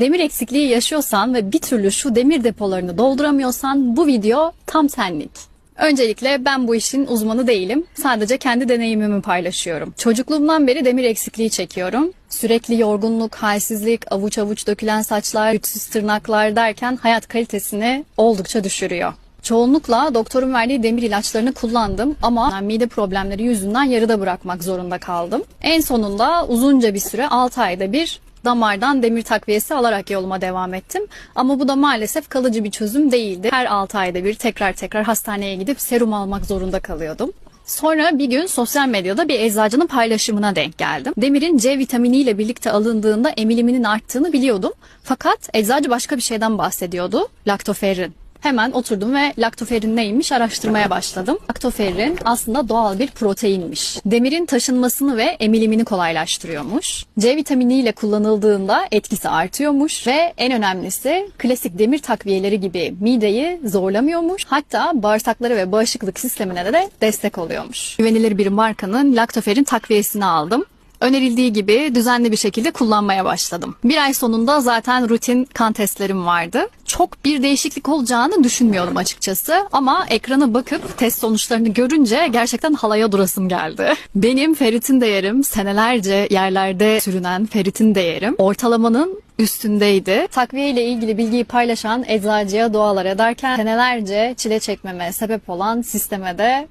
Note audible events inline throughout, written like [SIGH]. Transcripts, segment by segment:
Demir eksikliği yaşıyorsan ve bir türlü şu demir depolarını dolduramıyorsan bu video tam senlik. Öncelikle ben bu işin uzmanı değilim. Sadece kendi deneyimimi paylaşıyorum. Çocukluğumdan beri demir eksikliği çekiyorum. Sürekli yorgunluk, halsizlik, avuç avuç dökülen saçlar, güçsüz tırnaklar derken hayat kalitesini oldukça düşürüyor. Çoğunlukla doktorun verdiği demir ilaçlarını kullandım ama mide problemleri yüzünden yarıda bırakmak zorunda kaldım. En sonunda uzunca bir süre 6 ayda bir damardan demir takviyesi alarak yoluma devam ettim. Ama bu da maalesef kalıcı bir çözüm değildi. Her 6 ayda bir tekrar tekrar hastaneye gidip serum almak zorunda kalıyordum. Sonra bir gün sosyal medyada bir eczacının paylaşımına denk geldim. Demirin C vitaminiyle birlikte alındığında emiliminin arttığını biliyordum. Fakat eczacı başka bir şeyden bahsediyordu. Laktoferrin. Hemen oturdum ve laktoferin neymiş araştırmaya başladım. Laktoferin aslında doğal bir proteinmiş. Demirin taşınmasını ve emilimini kolaylaştırıyormuş. C vitaminiyle kullanıldığında etkisi artıyormuş ve en önemlisi klasik demir takviyeleri gibi mideyi zorlamıyormuş. Hatta bağırsakları ve bağışıklık sistemine de destek oluyormuş. Güvenilir bir markanın laktoferin takviyesini aldım. Önerildiği gibi düzenli bir şekilde kullanmaya başladım. Bir ay sonunda zaten rutin kan testlerim vardı. Çok bir değişiklik olacağını düşünmüyordum açıkçası ama ekrana bakıp test sonuçlarını görünce gerçekten halaya durasım geldi. Benim ferritin değerim senelerce yerlerde sürünen ferritin değerim ortalamanın üstündeydi. Takviye ile ilgili bilgiyi paylaşan eczacıya dualar ederken senelerce çile çekmeme sebep olan sisteme de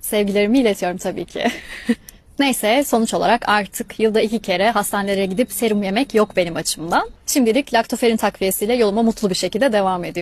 sevgilerimi iletiyorum tabii ki. [LAUGHS] Neyse sonuç olarak artık yılda iki kere hastanelere gidip serum yemek yok benim açımdan. Şimdilik laktoferin takviyesiyle yoluma mutlu bir şekilde devam ediyorum.